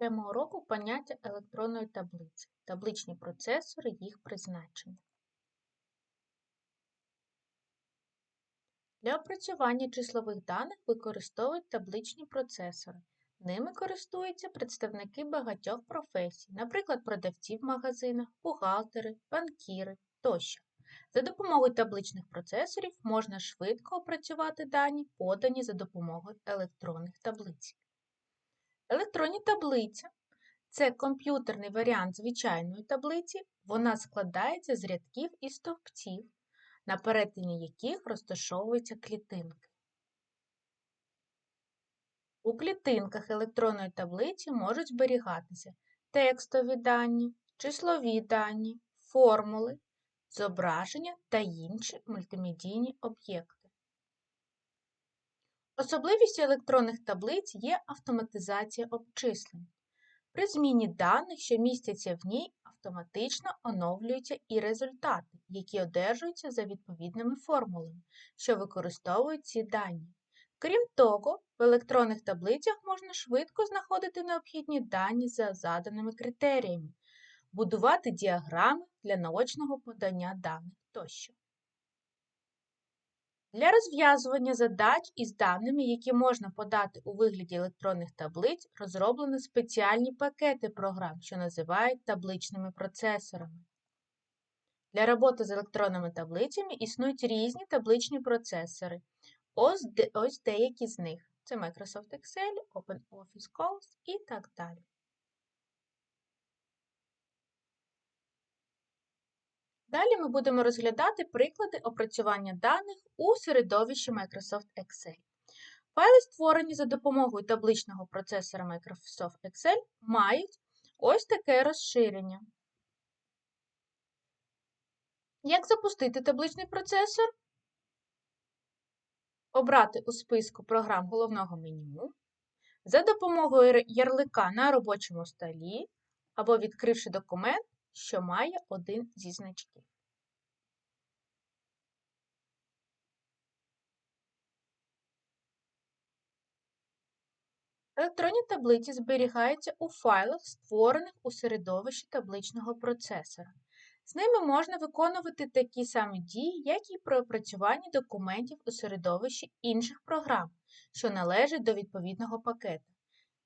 Тема уроку поняття електронної таблиці, табличні процесори, їх призначення. Для опрацювання числових даних використовують табличні процесори. Ними користуються представники багатьох професій, наприклад, продавці в магазинах, бухгалтери, банкіри тощо. За допомогою табличних процесорів можна швидко опрацювати дані, подані за допомогою електронних таблиць. Електронні таблиця це комп'ютерний варіант звичайної таблиці, вона складається з рядків і стовпців, на перетині яких розташовуються клітинки. У клітинках електронної таблиці можуть зберігатися текстові дані, числові дані, формули, зображення та інші мультимедійні об'єкти. Особливістю електронних таблиць є автоматизація обчислень. При зміні даних, що містяться в ній, автоматично оновлюються і результати, які одержуються за відповідними формулами, що використовують ці дані. Крім того, в електронних таблицях можна швидко знаходити необхідні дані за заданими критеріями, будувати діаграми для наочного подання даних тощо. Для розв'язування задач із даними, які можна подати у вигляді електронних таблиць, розроблені спеціальні пакети програм, що називають табличними процесорами. Для роботи з електронними таблицями існують різні табличні процесори. Ось, де, ось деякі з них. Це Microsoft Excel, OpenOffice Calls і так далі. Далі ми будемо розглядати приклади опрацювання даних у середовищі Microsoft Excel. Файли, створені за допомогою табличного процесора Microsoft Excel, мають ось таке розширення. Як запустити табличний процесор? Обрати у списку програм головного меню, за допомогою ярлика на робочому столі або відкривши документ, що має один зі значків. Електронні таблиці зберігаються у файлах, створених у середовищі табличного процесора. З ними можна виконувати такі самі дії, як і при опрацюванні документів у середовищі інших програм, що належать до відповідного пакета.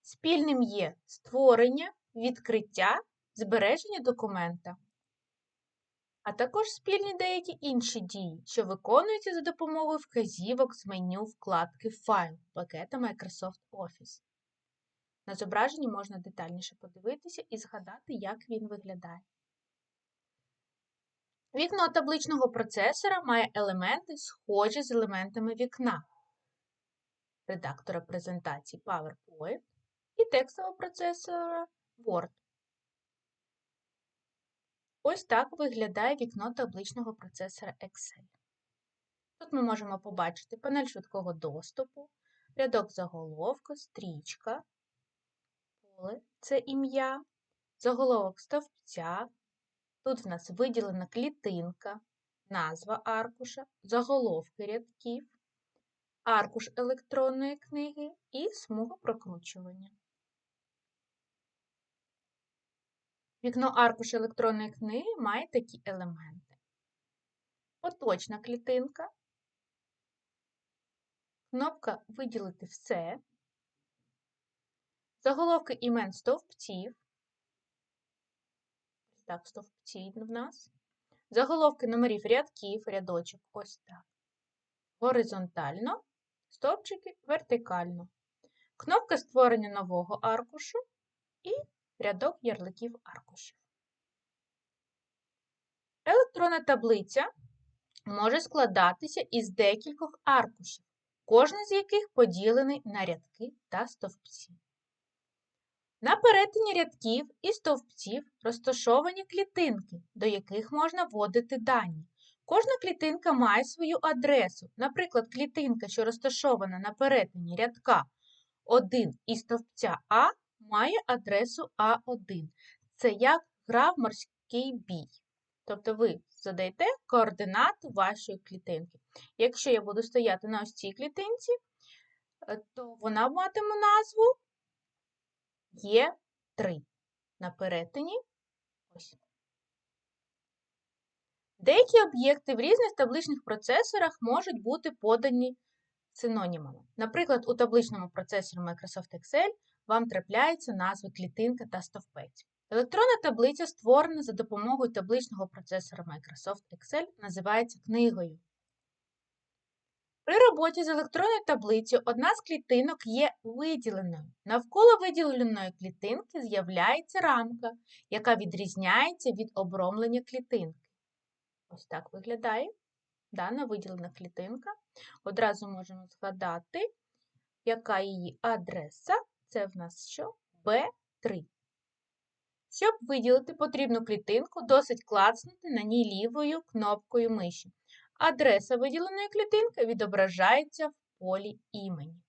Спільним є створення, відкриття, збереження документа, а також спільні деякі інші дії, що виконуються за допомогою вказівок з меню вкладки Файл пакета Microsoft Office. На зображенні можна детальніше подивитися і згадати, як він виглядає. Вікно табличного процесора має елементи, схожі з елементами вікна редактора презентації PowerPoint і текстового процесора Word. Ось так виглядає вікно табличного процесора Excel. Тут ми можемо побачити панель швидкого доступу, рядок заголовка, стрічка, поле це ім'я, заголовок стовпця. Тут в нас виділена клітинка, назва аркуша, заголовки рядків, аркуш електронної книги і смуга прокручування. Вікно аркуш електронної книги має такі елементи. Поточна клітинка, кнопка Виділити все, заголовки імен стовпців. Так, стовпці в нас. Заголовки номерів рядків, рядочок, ось так. Горизонтально, стовпчики вертикально. Кнопка створення нового аркушу і рядок ярликів аркушів. Електронна таблиця може складатися із декількох аркушів, кожен з яких поділений на рядки та стовпці. На перетині рядків і стовпців розташовані клітинки, до яких можна вводити дані. Кожна клітинка має свою адресу. Наприклад, клітинка, що розташована на перетині рядка 1 і стовпця А, має адресу А1. Це як гра в морський бій. Тобто ви задаєте координату вашої клітинки. Якщо я буду стояти на ось цій клітинці, е, то вона матиме назву Є 3 на перетині. Ось. Деякі об'єкти в різних табличних процесорах можуть бути подані синонімами. Наприклад, у табличному процесорі Microsoft Excel вам трапляються назви клітинка та стовпець. Електронна таблиця, створена за допомогою табличного процесора Microsoft Excel, називається книгою. При роботі з електронною таблицею одна з клітинок є виділеною. Навколо виділеної клітинки з'являється рамка, яка відрізняється від обромлення клітинки. Ось так виглядає дана виділена клітинка. Одразу можемо згадати, яка її адреса. Це в нас що? B3. Щоб виділити потрібну клітинку, досить клацнути на ній лівою кнопкою миші. Адреса виділеної клітинки відображається в полі імені.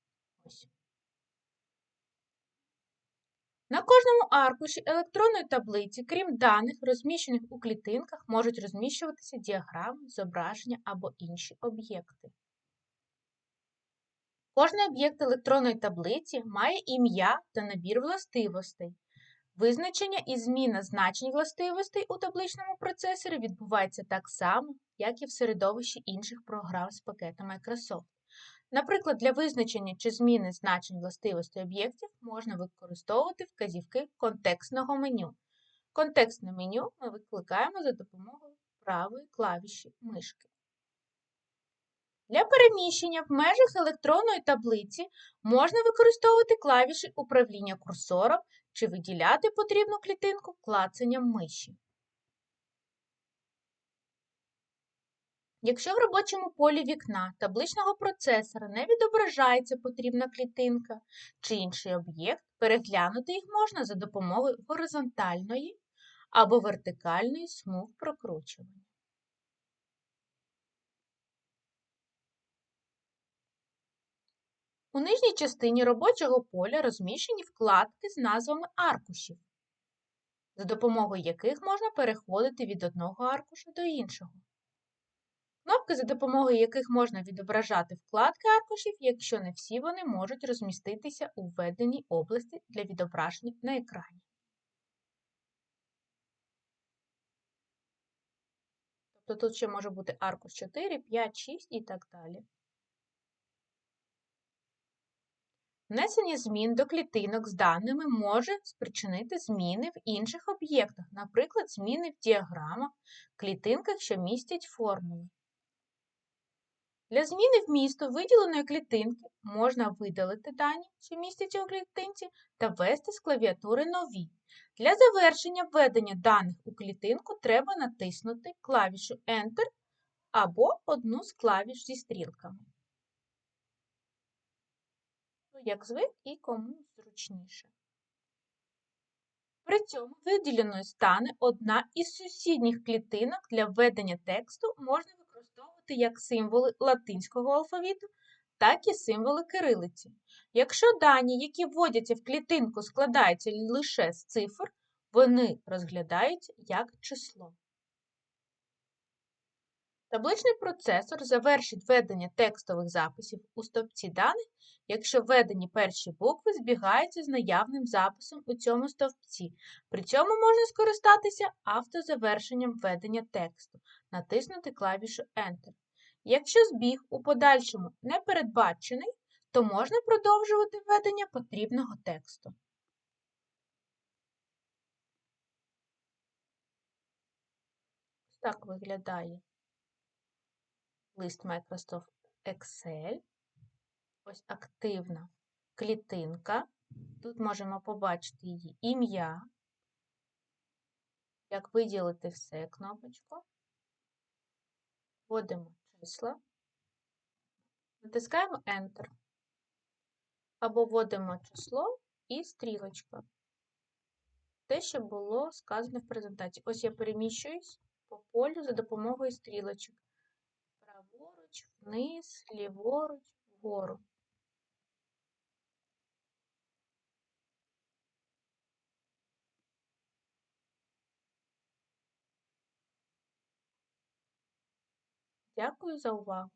На кожному аркуші електронної таблиці, крім даних, розміщених у клітинках, можуть розміщуватися діаграми, зображення або інші об'єкти. Кожний об'єкт електронної таблиці має ім'я та набір властивостей. Визначення і зміна значень властивостей у табличному процесорі відбувається так само, як і в середовищі інших програм з пакета Microsoft. Наприклад, для визначення чи зміни значень властивостей об'єктів можна використовувати вказівки контекстного меню. Контекстне меню ми викликаємо за допомогою правої клавіші мишки. Для переміщення в межах електронної таблиці можна використовувати клавіші управління курсором чи виділяти потрібну клітинку клацанням миші. Якщо в робочому полі вікна табличного процесора не відображається потрібна клітинка чи інший об'єкт, переглянути їх можна за допомогою горизонтальної або вертикальної смуг прокручування. У нижній частині робочого поля розміщені вкладки з назвами аркушів, за допомогою яких можна переходити від одного аркуша до іншого. Кнопки, за допомогою яких можна відображати вкладки аркушів, якщо не всі вони можуть розміститися у введеній області для відображення на екрані. Тобто тут ще може бути аркуш 4, 5, 6 і так далі. Внесення змін до клітинок з даними може спричинити зміни в інших об'єктах, наприклад, зміни в діаграмах, клітинках, що містять формули. Для зміни вмісту виділеної клітинки можна видалити дані, що містяться у клітинці, та ввести з клавіатури нові. Для завершення введення даних у клітинку треба натиснути клавішу Enter або одну з клавіш зі стрілками. Ну, як звик і кому зручніше. При цьому виділеною стане одна із сусідніх клітинок для введення тексту можна використовувати як символи латинського алфавіту, так і символи кирилиці. Якщо дані, які вводяться в клітинку, складаються лише з цифр, вони розглядаються як число. Табличний процесор завершить введення текстових записів у стовпці даних, якщо введені перші букви збігаються з наявним записом у цьому стовпці. При цьому можна скористатися автозавершенням введення тексту, натиснути клавішу Enter. Якщо збіг у подальшому не передбачений, то можна продовжувати введення потрібного тексту. Так виглядає лист Microsoft Excel. Ось активна клітинка. Тут можемо побачити її ім'я. Як виділити все кнопочку. Вводимо числа, натискаємо Enter. Або вводимо число і стрілочка. Те, що було сказано в презентації. Ось я переміщуюсь по полю за допомогою стрілочок праворуч, вниз, ліворуч, вгору. Дякую за увагу!